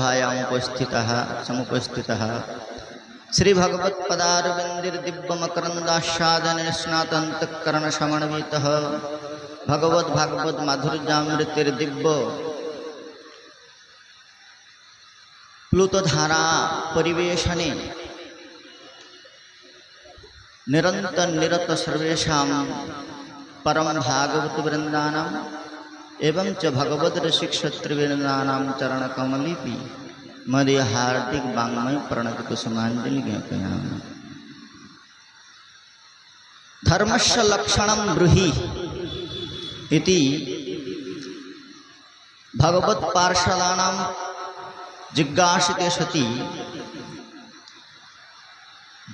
सभायामुपस्थितः समुपस्थितः श्रीभगवत्पदारविन्दिर्दिव्यमकरन्दास्वादनस्नातन्तःकरणशमणवीतः भगवद्भागवद्माधुर्यामृतिर्दिव्य प्लुतधारा परिवेशने निरन्तर निरत सर्वेषां परम भागवत वृंदानाम एवं च भगवत रसिक क्षत्रिवृंदानाम चरण कमलिपि मदे हार्दिक वांग्मय प्रणत कुसुमांजलि ज्ञापयामि। धर्मस्य लक्षणं ब्रूहि इति भगवत पार्षदानां जिज्ञासिते सति।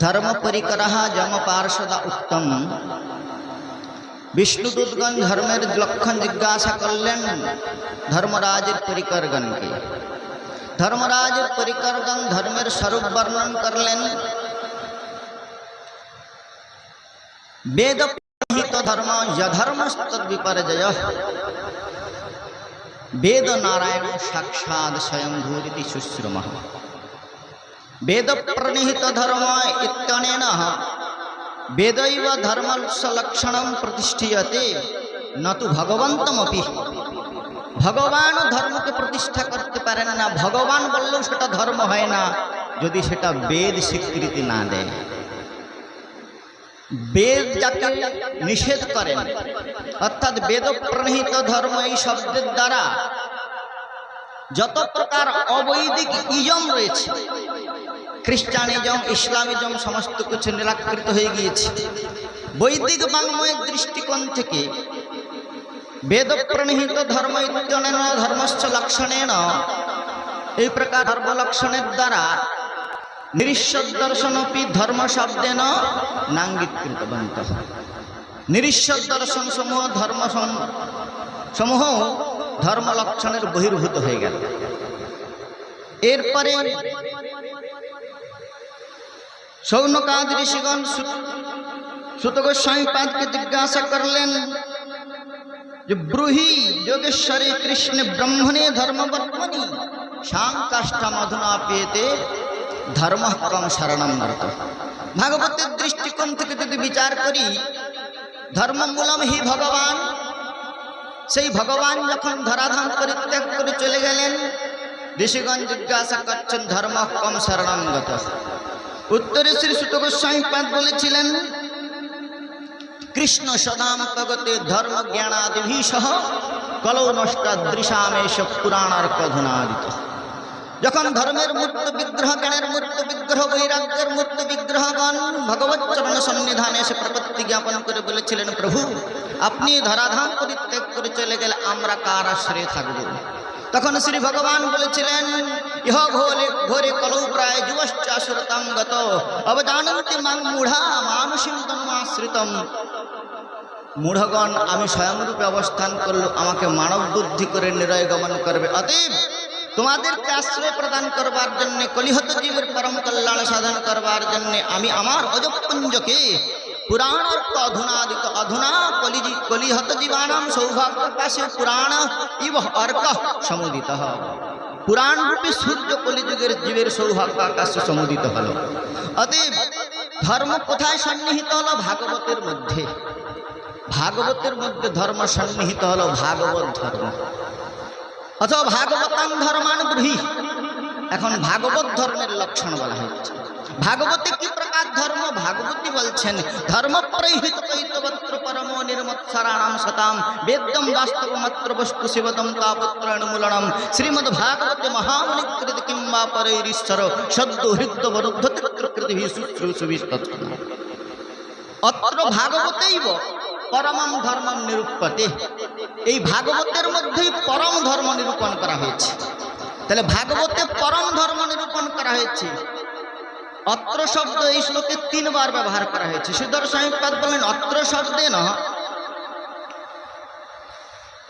धर्म परिकरः जम पार्षद उत्तम। বিষ্ণুদূতগণ ধর্মের লক্ষণ জিজ্ঞাসা করলেন ধর্মরাজের পরিকরগণকে ধর্মরাজের পরিকরগণ ধর্মের স্বরূপ বর্ণন করলেন বেদ প্রহিত ধর্ম যধর্মস্তদ বিপর্যয় বেদ নারায়ণ সাক্ষাৎ স্বয়ংভূরিতি শুশ্রুম বেদ প্রণিহিত ধর্ম ইত্যনেন বেদৈব ধর্মলক্ষণ প্রতিষ্ঠিয়তে, নতু ভগবন্তমপি ভগবান ধর্মকে প্রতিষ্ঠা করতে পারেন না ভগবান বললেও সেটা ধর্ম হয় না, যদি সেটা বেদ স্বীকৃতি না দেয়। বেদ যাকে নিষেধ করেন, অর্থাৎ বেদ প্রণীত ধর্ম এই শব্দের দ্বারা, যত প্রকার অবৈদিক ইজম রয়েছে খ্রিস্টানিজম, ইসলামিজম, সমস্ত কিছু নিরাকৃত হয়ে গিয়েছে। বৈদিক বাংময়ের দৃষ্টিকোণ থেকে বেদ প্রণীত ধর্ম ইত্যনেন ধর্মস্থ লক্ষণেন, এই প্রকার ধর্মলক্ষণের দ্বারা নিরিশ্বর দর্শনপি ধর্ম শব্দেন নাঙ্গীকৃতবন্ত নিরিশ্বর দর্শন সমূহ ধর্ম সমূহ ধর্ম লক্ষণের বহির্ভূত হয়ে গেল। এরপরে সৌনকাদ ঋষিগণ সুত গোস্বামী পাদকে জিজ্ঞাসা করলেন, যে ব্রুহি যোগেশ্বরী কৃষ্ণ ব্রহ্মণে ধর্মবর্মণি সাংকাষ্টা মধুনা পেতে ধর্ম কম শরণম নরত ভাগবতের দৃষ্টিকোণ থেকে যদি বিচার করি ধর্মমূলম হি ভগবান। সেই ভগবান যখন ধরাধাম পরিত্যাগ করে চলে গেলেন, ঋষিগণ জিজ্ঞাসা করছেন, ধর্ম কম শরণাঙ্গত উত্তরে শ্রী সুত গোস্বামী পাদ বলেছিলেন, কৃষ্ণ সদাম প্রগতে ধর্ম জ্ঞানাদিভি সহ কলৌ নষ্টাদৃশামেশ পুরাণার কথনাদিত যখন ধর্মের মূর্ত বিগ্রহ, জ্ঞানের মূর্ত বিগ্রহ, বৈরাগ্যের মূর্ত বিগ্রহগণ ভগবত চরণ সন্নিধানে এসে প্রপত্তি জ্ঞাপন করে বলেছিলেন, প্রভু, আপনি ধরাধাম পরিত্যাগ করে চলে গেলে আমরা কার আশ্রয়ে থাকব? তখন শ্রী ভগবান বলেছিলেন, ইহ ঘোরে ঘোরে কলৌ প্রায় যুবশ্চাশ্রতাম গত, অবজানন্তি মাং মূঢ়া মানুষিং তন্মাশ্রিতম। মূঢ়গণ, আমি স্বয়ংরূপে অবস্থান করল, আমাকে মানব বুদ্ধি করে নিরয় গমন করবে। অতএব তোমাদেরকে আশ্রয় প্রদান করবার জন্য, কলিহত জীবের পরম কল্যাণ সাধন করবার জন্য, আমি আমার অজপুঞ্জকে পুরাণ অর্ক অধুনাদিত অধুনা কলিজি কলিহত জীবানাম সৌভাগ্য পাশে পুরাণ ইব অর্ক সমুদিত পুরাণ রূপে সূর্য কলিযুগের জীবের সৌভাগ্য আকাশে সমুদিত হল অতএব ধর্ম কোথায় সন্নিহিত হলো ভাগবতের মধ্যে ভাগবতের মধ্যে ধর্ম সন্নিহিত হলো ভাগবত ধর্ম অথবা ভাগবতাং ধর্মান ব্রুহি এখন ভাগবত ধর্মের লক্ষণ বলা হয়েছে। ভাগবতে কি প্রকার ধর্ম? ভাগবতী বলছেন, ধর্ম প্রহিত কৈতবত্র পরম নির্মৎসরাণাম সতাম বেদ্যম বাস্তব মাত্র বস্তু শিবদম তাপত্র শ্রীমদ ভাগবতে মহামণিকৃত কিংবা পরৈরীশ্বর সদ্য হৃদ্য বরুদ্ধ শুশ্রূষুবিস্তৎ অত্র ভাগবতেইব পরমম ধর্ম নিরূপতে এই ভাগবতের মধ্যেই পরম ধর্ম নিরূপণ করা হয়েছে। তাহলে ভাগবতে পরম ধর্ম নিরূপণ করা হয়েছে। অত্র শব্দ এই শ্লোকে তিনবার ব্যবহার করা হয়েছে। সুদর্শন পাদ বলেন, অত্র শব্দে ন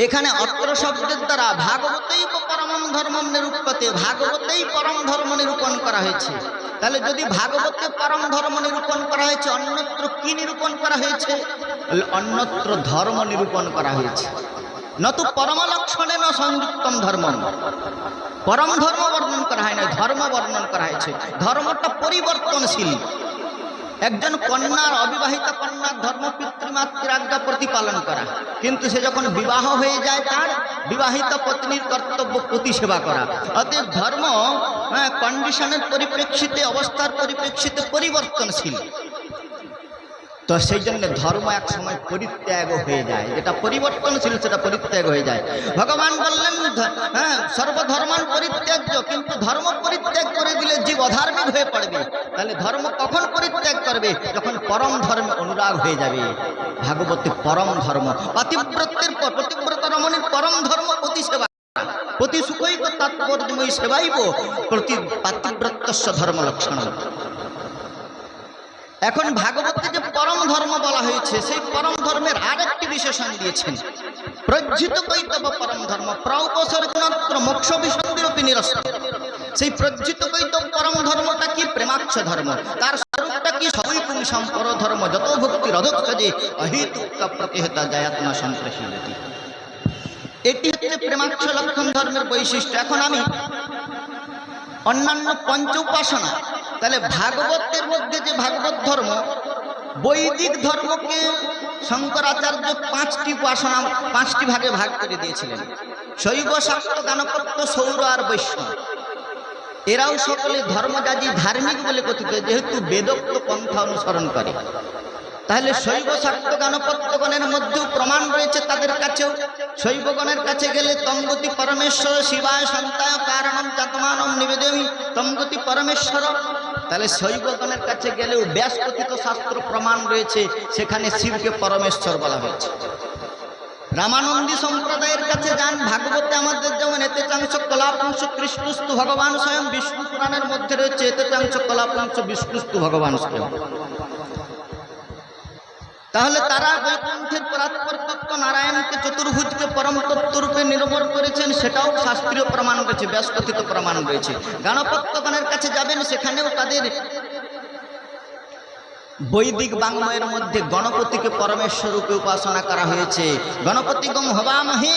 এখানে অত্র শব্দের দ্বারা ভাগবতেই পরম ধর্ম নিরূপতে, ভাগবতেই পরম ধর্ম নিরূপণ করা হয়েছে। তাহলে যদি ভাগবতে পরম ধর্ম নিরূপণ করা হয়েছে, অন্যত্র কি নিরূপণ করা হয়েছে? অন্যত্র ধর্ম নিরূপণ করা হয়েছে। নতু পরম লক্ষণে ন সংযুক্তম ধর্ম পরম ধর্ম বর্ণন করা হয় না ধর্ম বর্ণন করা হয়েছে ধর্মটা পরিবর্তনশীল একজন কন্যার, অবিবাহিত কন্যার ধর্ম পিতৃমাতৃর আজ্ঞা প্রতিপালন করা। কিন্তু সে যখন বিবাহ হয়ে যায়, তার বিবাহিত পত্নীর কর্তব্য প্রতি সেবা করা। অতএব ধর্ম কন্ডিশনের পরিপ্রেক্ষিতে, অবস্থার পরিপ্রেক্ষিতে পরিবর্তনশীল। তো সেই জন্য ধর্ম এক সময় পরিত্যাগ হয়ে যায়। যেটা পরিবর্তনশীল সেটা পরিত্যাগ হয়ে যায়। ভগবান বললেন হ্যাঁ সর্বধর্মান পরিত্যাজ্য, কিন্তু ধর্ম পরিত্যাগ করে দিলে জীব অধার্মিক হয়ে পড়বে। তাহলে ধর্ম কখন পরিত্যাগ করবে? যখন পরম ধর্মে অনুরাগ হয়ে যাবে। ভাগবতী পরম ধর্ম, পাতিব্রতের পতিব্রত রমণীর পরম ধর্ম প্রতি সেবা। প্রতি সুখৈক তাৎপর্যময়ী সেবাইব প্রতি পাতিব্রতস্য ধর্ম লক্ষণ এখন ভাগবতকে যে পরম ধর্ম বলা হয়েছে, সেই পরম ধর্মের আরেকটি বিশেষণ দিয়েছেন। প্রজ্জিত কৈতব পরম ধর্ম প্রৌপসর্গনত্র মোক্ষ বিসন্ধিরূপী নিরস্ত। সেই প্রজ্জিত কৈতব পরম ধর্মটা কি? প্রেমাক্ষ ধর্ম। তার স্বরূপটা কি? সবই পুংসাম পর ধর্ম, যত ভক্তি রধক্ষ যে প্রতিহতা জায়াত্মা সন্ত্রাসী এটি হচ্ছে প্রেমাক্ষ লক্ষণ ধর্মের বৈশিষ্ট্য। এখন আমি অন্যান্য পঞ্চ উপাসনা তাহলে ভাগবতের মধ্যে যে ভাগবত ধর্ম, বৈদিক ধর্মকে শঙ্করাচার্য পাঁচটি উপাসনা, পাঁচটি ভাগে ভাগ করে দিয়েছিলেন। শৈব শাস্ত্র দানপত্য সৌর আর বৈষ্ণব। এরাও সকলে ধর্মজাজি ধার্মিক বলে কথিত, যেহেতু বেদোক্ত পন্থা অনুসরণ করে। তাহলে শৈব শাক্ত গানপত্যগণের মধ্যেও প্রমাণ রয়েছে তাদের কাছেও। শৈবগণের কাছে গেলে তমগতি পরমেশ্বর শিবায় সন্তায় কারণম চাতমানম নিবেদমি তমগতি পরমেশ্বর। তাহলে শৈবগণের কাছে গেলেও ব্যাস কথিত শাস্ত্র প্রমাণ রয়েছে, সেখানে শিবকে পরমেশ্বর বলা হয়েছে। রামানন্দী সম্প্রদায়ের কাছে যান, ভাগবতে আমাদের যেমন এতে চাংশ কলাপাংশ কৃষ্ণস্তু ভগবান স্বয়ং বিষ্ণু পুরাণের মধ্যে রয়েছে এতে চাংশ কলাপাংশ বিষ্ণুস্তু ভগবান স্বয়ং। তাহলে তারা বৈকুণ্ঠের পরাৎপর তত্ত্ব নারায়ণকে চতুর্ভুজকে পরম তত্ত্ব রূপে নির্ভর করেছেন, সেটাও শাস্ত্রীয় প্রমাণ রয়েছে ব্যাসকথিত প্রমাণ রয়েছে। গণপত্যগণের কাছে যাবেন, সেখানেও তাদের বৈদিক বাংময়ের মধ্যে গণপতিকে পরমেশ্বর রূপে উপাসনা করা হয়েছে। গণপতি গম হবামহে।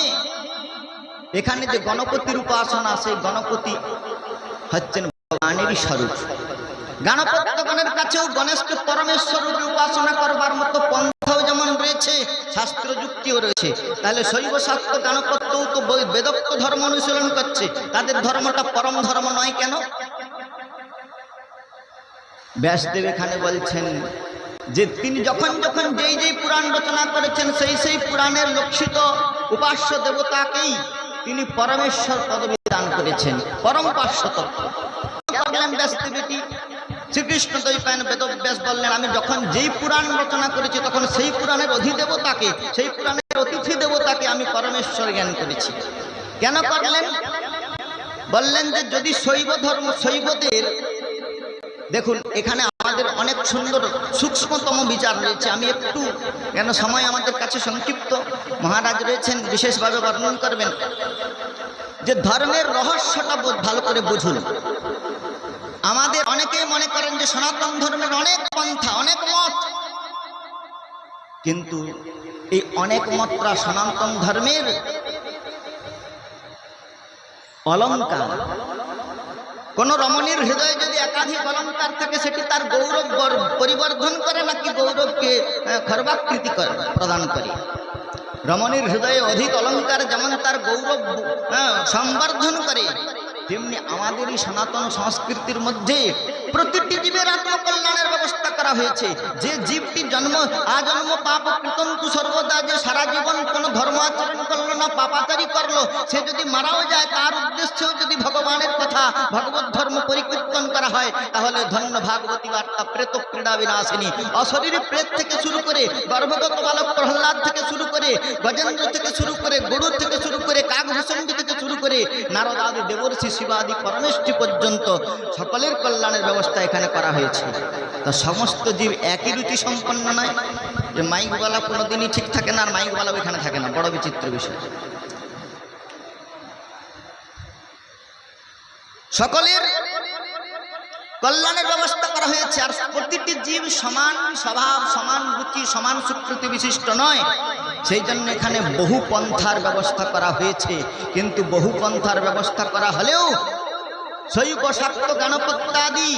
এখানে যে গণপতির উপাসনা, সেই গণপতি হচ্ছেন ভগবানেরই স্বরূপ। কাছেও গণেশকে উপাসনা করবার মতো পন্থাও যেমন রয়েছে শাস্ত্র যুক্তিও রয়েছে। তাহলে শৈব শাস্ত্র গণপত্যও তো ধর্ম অনুশীলন করছে। তাদের ধর্মটা পরম ধর্ম নয় কেন? ব্যাসদেব এখানে বলছেন যে, তিনি যখন যখন যেই যেই পুরাণ রচনা করেছেন, সেই সেই পুরাণের লক্ষিত উপাস্য দেবতাকেই তিনি পরমেশ্বর পদবী দান করেছেন। পরম ব্যাসদেবীটি শ্রীকৃষ্ণ দৈপায়ন বেদব্যাস বললেন, আমি যখন যেই পুরাণ রচনা করেছি, তখন সেই পুরাণের অধিদেবতাকে, সেই পুরাণের অতিথি দেবতাকে আমি পরমেশ্বর জ্ঞান করেছি। কেন করলেন? বললেন যে, যদি শৈব ধর্ম, শৈবদের, দেখুন, এখানে আমাদের অনেক সুন্দর, সূক্ষ্মতম বিচার রয়েছে। আমি একটু, কেন সময় আমাদের কাছে সংক্ষিপ্ত? মহারাজ রয়েছেন, বিশেষভাবে বর্ণন করবেন যে, ধর্মের রহস্যটা ভালো করে বুঝুন। আমাদের অনেকেই মনে করেন যে সনাতন ধর্মের অনেক পন্থা, অনেক মত। কিন্তু এই অনেক মতটা সনাতন ধর্মের অলঙ্কার। কোন রমণীর হৃদয়ে যদি একাধিক অলঙ্কার থাকে, সেটি তার গৌরব পরিবর্ধন করে নাকি গৌরবকে খর্বাকৃতি প্রদান করে। রমণীর হৃদয়ে অধিক অলঙ্কার যেমন তার গৌরব সংবর্ধন করে তেমনি আমাদেরই সনাতন সংস্কৃতির মধ্যে প্রতিটি জীবের করা হয়েছে। যে জীবটি জন্ম, আজন্ম পাপ কৃতন্তু সর্বদা, যে সারা জীবন কোনো ধর্ম আচরণ করল না, পাপাচারী করল, সে যদি মারাও যায়, তার উদ্দেশ্যেও যদি ভগবানের কথা, ভগবত ধর্ম পরিকীর্তন করা হয়, তাহলে ধন্য ভাগবতী বার্তা, প্রেত ক্রীড়া বিনাশিনী। অশরীরী প্রেত থেকে শুরু করে, গর্ভগত বালক প্রহ্লাদ থেকে শুরু করে, গজেন্দ্র থেকে শুরু করে, গরু থেকে শুরু করে, কাকভূষণী থেকে শুরু করে, নারদ আদি, দেবর্ষি শিবাদি পরমেষ্ঠী পর্যন্ত সকলের কল্যাণের ব্যবস্থা এখানে করা হয়েছে। তা সমস্ত জীব একই রুচি সম্পন্ন নয় যে মাইকওয়ালা কোনোদিনই ঠিক থাকে না, আর মাইকওয়ালাও এখানে থাকে না। বড় বিচিত্র বিষয়। সকলের কল্যাণের ব্যবস্থা করা হয়েছে, আর প্রতিটি জীব সমান স্বভাব, সমান রুচি, সমান স্বীকৃতি বিশিষ্ট নয়। সেই জন্য এখানে বহু পন্থার ব্যবস্থা করা হয়েছে। কিন্তু বহু পন্থার ব্যবস্থা করা হলেও শৈব শাক্ত গণপত্যাদি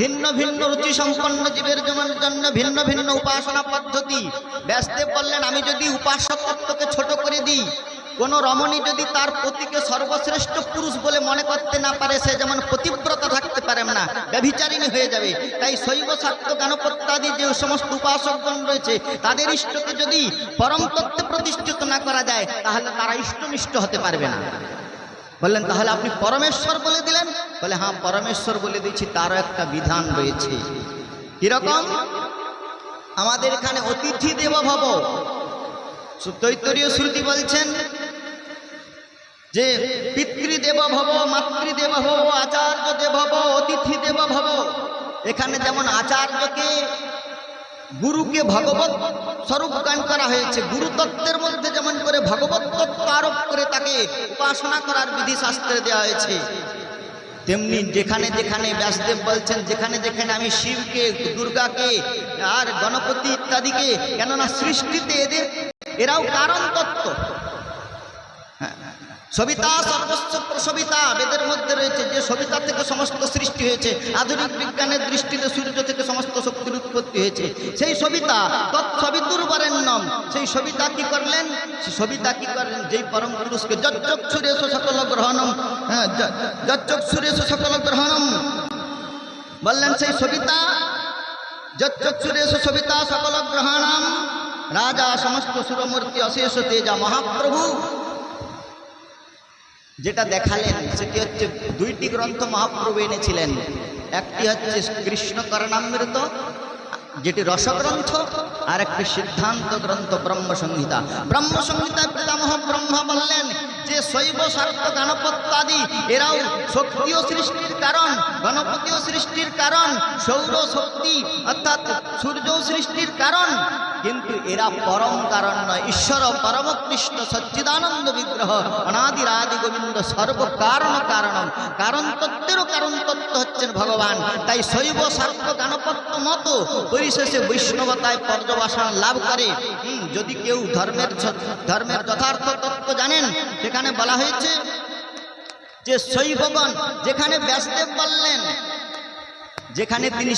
ভিন্ন ভিন্ন রুচি সম্পন্ন জীবের জন্য ভিন্ন ভিন্ন উপাসনা পদ্ধতি। ব্যাসদেব বললেন, আমি যদি উপাসক তত্ত্বকে ছোট করে দিই, কোন রমণী যদি তার পতিকে সর্বশ্রেষ্ঠ পুরুষ বলে মনে করতে না পারে, সে যেমন পতিব্রত থাকতে পারে না, ব্যভিচারিণী হয়ে যাবে। তাই শৈব, শাক্ত গণপত্যাদি যে সমস্ত উপাসকগণ রয়েছে, তাদের ইষ্টকে যদি পরম প্রতিষ্ঠিত না করা যায়, তাহলে তারা ইষ্টনিষ্ঠ হতে পারবে না। বললেন, তাহলে আপনি পরমেশ্বর বলে দিলেন? বলে হ্যাঁ পরমেশ্বর বলে দিচ্ছি তারও একটা বিধান রয়েছে। কীরকম? আমাদের এখানে অতিথি দেব ভব তৈতরীয় শ্রুতি বলছেন যে পিতৃদেব ভব মাতৃদেব ভব আচার্য দেব ভব অতিথি দেব ভব এখানে যেমন আচার্যকে, গুরুকে ভগবত স্বরূপ গান করা হয়েছে গুরুতত্ত্বের মধ্যে যেমন করে ভগবত তত্ত্ব আরোপ করে তাকে উপাসনা করার বিধি শাস্ত্রে দেওয়া হয়েছে তেমনি যেখানে যেখানে ব্যাসদেব বলছেন, যেখানে যেখানে আমি শিবকে, দুর্গাকে আর গণপতি ইত্যাদিকে, কেননা সৃষ্টিতে এদের, এরাও কারণ তত্ত্ব হ্যাঁ। সবিতা, সর্বস্ব প্রসবিতা, বেদের মধ্যে রয়েছে যে সবিতা থেকে সমস্ত সৃষ্টি হয়েছে। আধুনিক বিজ্ঞানের দৃষ্টিতে সূর্য থেকে সমস্ত শক্তির উৎপত্তি হয়েছে। সেই সবিতা তৎসবিতুর বরেণ্যম সেই সবিতা কি করলেন? সবিতা কি করলেন? যেই পরম পুরুষকে যজ্জক্ষুরেশ সকল গ্রহণম হ্যাঁ যজ্জক্ষুরেশ সকল গ্রহণম। বললেন, সেই সবিতা যজ্জক্ষুরেশ সবিতা সকল গ্রহণম। রাজা, সমস্ত সুরমূর্তি, অশেষ তেজা, মহাপ্রভু যেটা দেখালেন, সেটি হচ্ছে দুইটি গ্রন্থ মহাপ্রভু এনেছিলেন। একটি হচ্ছে কৃষ্ণ যেটি রসগ্রন্থ, আর একটি সিদ্ধান্ত গ্রন্থ ব্রহ্মসংহিতা। ব্রহ্মসংহিতায় পিতামহ ব্রহ্মা বললেন যে, শৈব শাক্ত গণপত্যাদি এরাও শক্তিও সৃষ্টির কারণ, গণপতিও সৃষ্টির কারণ সৌর শক্তি অর্থাৎ সূর্য সৃষ্টির কারণ। কিন্তু এরা পরম কারণ নয় ঈশ্বর পরম কৃষ্ণ সচ্চিদানন্দ বিগ্রহ অনাদির আদি গোবিন্দ সর্ব কারণ কারণ তত্ত্বেরও কারণ তত্ত্ব হচ্ছেন ভগবান। তাই শৈব শাক্ত গানপত্য মতো পরিশেষে বৈষ্ণবতায় পর্যবাসন লাভ করে। যদি কেউ ধর্মের ধর্মের যথার্থ তত্ত্ব জানেন, সেখানে বলা হয়েছে যে শৈবগণ যেখানে ব্যাসদেব বললেন, যেখানে তিনি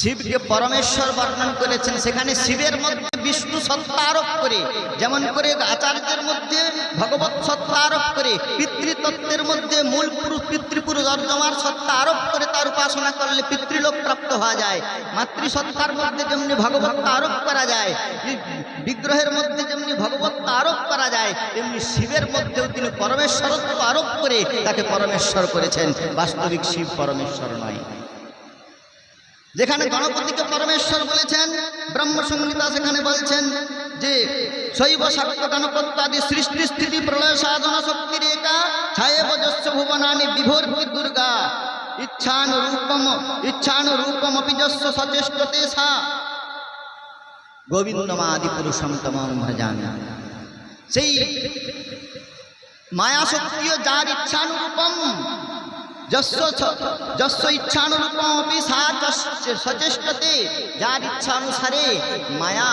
শিবকে পরমেশ্বর বর্ণন করেছেন। সেখানে শিবের মধ্যে বিষ্ণু সত্তা আরোপ করে, যেমন করে আচার্যের মধ্যে ভগবত সত্তা আরোপ করে, পিতৃতত্ত্বের মধ্যে মূল পুরুষ, পিতৃপুরুষ অর্জমার সত্তা আরোপ করে, তার উপাসনা করলে পিতৃলোক প্রাপ্ত হওয়া যায়। মাতৃসত্তার মধ্যে যেমনি ভগবত্তা আরোপ করা যায়, বিগ্রহের মধ্যে যেমনি ভগবত্তা আরোপ করা যায়, তেমনি শিবের মধ্যেও তিনি পরমেশ্বরত্ব আরোপ করে তাকে পরমেশ্বর করেছেন। বাস্তবিক শিব পরমেশ্বর নয়। যেখানে গণপতিকে পরমেশ্বর বলেছেন, ব্রহ্মসংহিতা সেখানে বলছেন যে, শৈব শাক্ত গণপত্য আদি সৃষ্টি স্থিতি প্রলয় সাধন শক্তি রেখা ছায়ে বজস্ব ভুবনানি বিভর্তি দুর্গা। ইচ্ছানুরূপম, ইচ্ছানুরূপমপি যস্য সচেষ্টতে সা। গোবিন্দমাদি পুরুষম তমাম ভজামি। সেই মায়া শক্তিও যার ইচ্ছানুরূপম যস্য ইচ্ছানুরূপমপি সচেষ্টতে যার ইচ্ছা মায়া,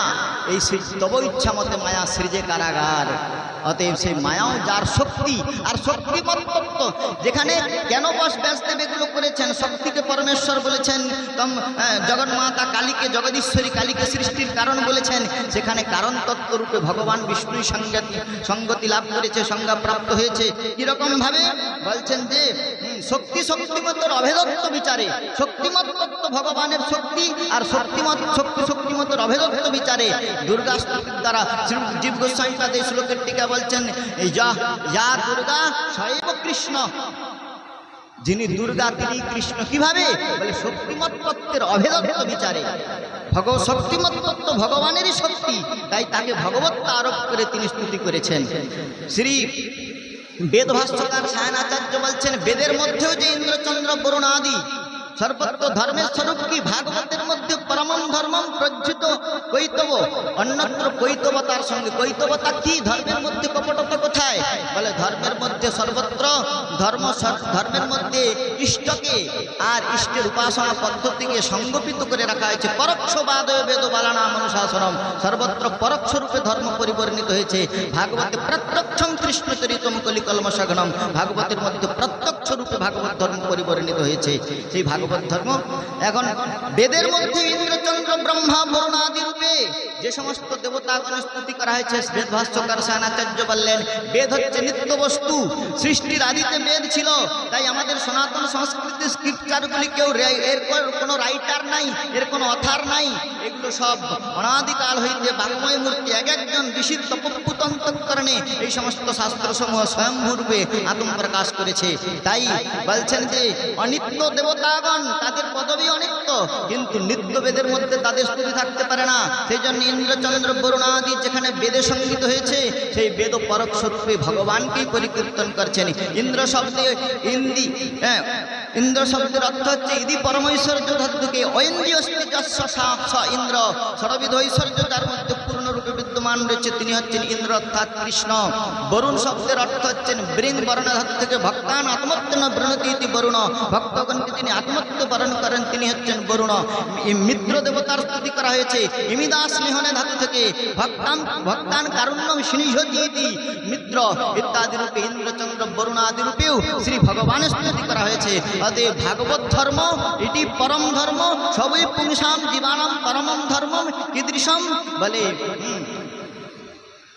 এই তব ইচ্ছা মতে মায়া সৃজে কারাগার। অতএব সেই মায়াও যার শক্তি, আর শক্তি তত্ত্ব যেখানে কেন বস ব্যাসদেব করেছেন? শক্তিকে পরমেশ্বর বলেছেন জগন্মাতা কালীকে, জগদীশ্বরী কালীকে সৃষ্টির কারণ বলেছেন, সেখানে কারণ তত্ত্ব রূপে ভগবান বিষ্ণুই সঙ্গতি সঙ্গতি লাভ করেছে সংজ্ঞা প্রাপ্ত হয়েছে। কীরকম ভাবে বলছেন যে শক্তি শক্তিমতর অভেদত্ব বিচারে। শক্তিমত তত্ত্ব ভগবানের শক্তি আর শক্তিমত, শক্তি শক্তিমতর অভেদত্ব বিচারে। দুর্গা দ্বারা জীব গোস্বামী এই শ্লোকের টিকা বলছেন যা দুর্গা শৈব কৃষ্ণ। যিনি দুর্গা, তিনি কৃষ্ণ কীভাবে? বলে শক্তিমত তত্ত্বের অভেদত্ব বিচারে। ভগ শক্তিমত তত্ত্ব ভগবানেরই শক্তি, তাই তাকে ভগবত্ব আরোপ করে তিনি স্তুতি করেছেন। শ্রী বেদ ভাষ্যকার সায়ন আচার্য বলছেন বেদের মধ্যেও যে ইন্দ্রচন্দ্র বরুণ আদি সর্বত্র ধর্মের স্বরূপ কি? ভাগবতের মধ্যে পরমম ধর্মম প্রজ্জিত কৈতব। অন্যত্র কৈতবতার সঙ্গে। কৈতবতা কি? ধর্মের মধ্যে কপটতা কোথায়? বলে ধর্মের মধ্যে সর্বত্র ধর্ম ধর্মের মধ্যে ইষ্টকে আর ইষ্টের উপাসনা পদ্ধতিকে সংগঠিত করে রাখা হয়েছে। পরোক্ষবাদ বেদ বালানা অনুশাসনম। সর্বত্র পরোক্ষ রূপে ধর্ম পরিবর্ণিত হয়েছে। ভাগবতে প্রত্যক্ষম কৃষ্ণ চরিতম কলিকলম সঘনম ভাগবতের মধ্যে প্রত্যক্ষ রূপে ভাগবত ধর্ম পরিবর্ণিত হয়েছে। সেই ভাগবত ধর্ম। এখন বেদের মধ্যে ইন্দ্রচন্দ্র, ব্রহ্মা বরুণাদি রূপে যে সমস্ত দেবতাগণ স্তুতি করা হয়েছে বেদ ভাষ্যকার সায়নাচার্য বললেন, বেদ হচ্ছে নিত্য বস্তু, সৃষ্টির আদিতে বেদ ছিল, তাই আমাদের সনাতন সংস্কৃতি স্ক্রিপ্টারগুলি কেউ এর কোনো রাইটার নাই, এর কোনো অথার নাই, এগুলো সব অনাদিকাল হইতে বাংময় মূর্তি এক একজন ঋষির তপপুত অন্তঃকরণে এই সমস্ত শাস্ত্রসমূহ স্বয়ংভূরূপে আত্ম প্রকাশ করেছে। তাই বলছেন যে, অনিত্য দেবতাগণ তাদের পদবী অনিত্য। কিন্তু নিত্য বেদের মধ্যে তাদের স্তুতি থাকতে পারে না। সেই জন্য ইন্দ্রচন্দ্র বরুণাদি যেখানে বেদে সংগীত হয়েছে, সেই বেদ পরোক্ষ রূপে ভগবানকেই পরিকীর্তন করছেন। ইন্দ্র শব্দে ইন্দি হ্যাঁ ইন্দ্র শব্দের অর্থ হচ্ছে ইদি পরমৈশ্বর্য ধাতুকে স ইন্দ্র। ষড়বিধ ঐশ্বর্য যার মধ্যে পূর্ণরূপে বিদ্যমান রয়েছে, তিনি হচ্ছেন ইন্দ্র অর্থাৎ কৃষ্ণ। বরুণ শব্দের অর্থ হচ্ছেন বৃং বর্ণ ধাতু থেকে ভক্তান আত্মত্তন বৃণতি বরুণ। ভক্তগণকে তিনি আত্মত্ব বরণ করেন, তিনি হচ্ছেন বরুণ। মিত্র দেবতার স্তুতি করা হয়েছে ইমিদা স্নেহনে ধাতু থেকে। ভক্তান ভক্তান কারুণ্যম সিনিহতি ইতি। মিত্র ইত্যাদি রূপে ইন্দ্রচন্দ্র, বরুণ আদি রূপেও শ্রী ভগবানের স্তুতি করা হয়েছে। অতএব ভাগবত ধর্ম, এটি পরম ধর্ম, সবই পুংসাম, জীবানাম, পরমম ধর্মম, কীদৃশম, বলে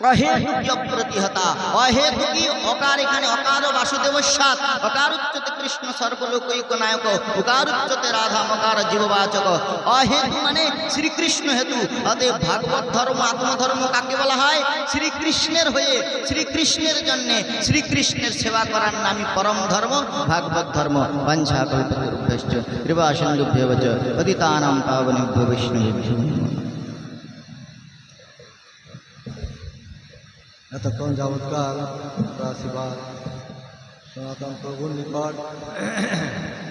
হুম, অহেতুকি অকার এখানে অকার বাসুদেব সাত অকার কৃষ্ণ সর্বলোকৈক নায়ক উচ্চতে রাধা মকার জীববাচক। অহেতু মানে শ্রীকৃষ্ণ হেতু অতএব ভাগবত ধর্ম আত্মধর্ম কাকে বলা হয়? শ্রীকৃষ্ণের হয়ে শ্রীকৃষ্ণের জন্য শ্রীকৃষ্ণের সেবা করার নামই পরম ধর্ম ভাগবত ধর্ম পঞ্চা কল্পতরুভ্যশ্চ কৃপাসিন্ধুভ্যব চ পতিতানাং পাবনেভ্যো বিষ্ণুভ্যো यतकौन जावत्कार आशीर्वाद सनातन प्रभु निपाट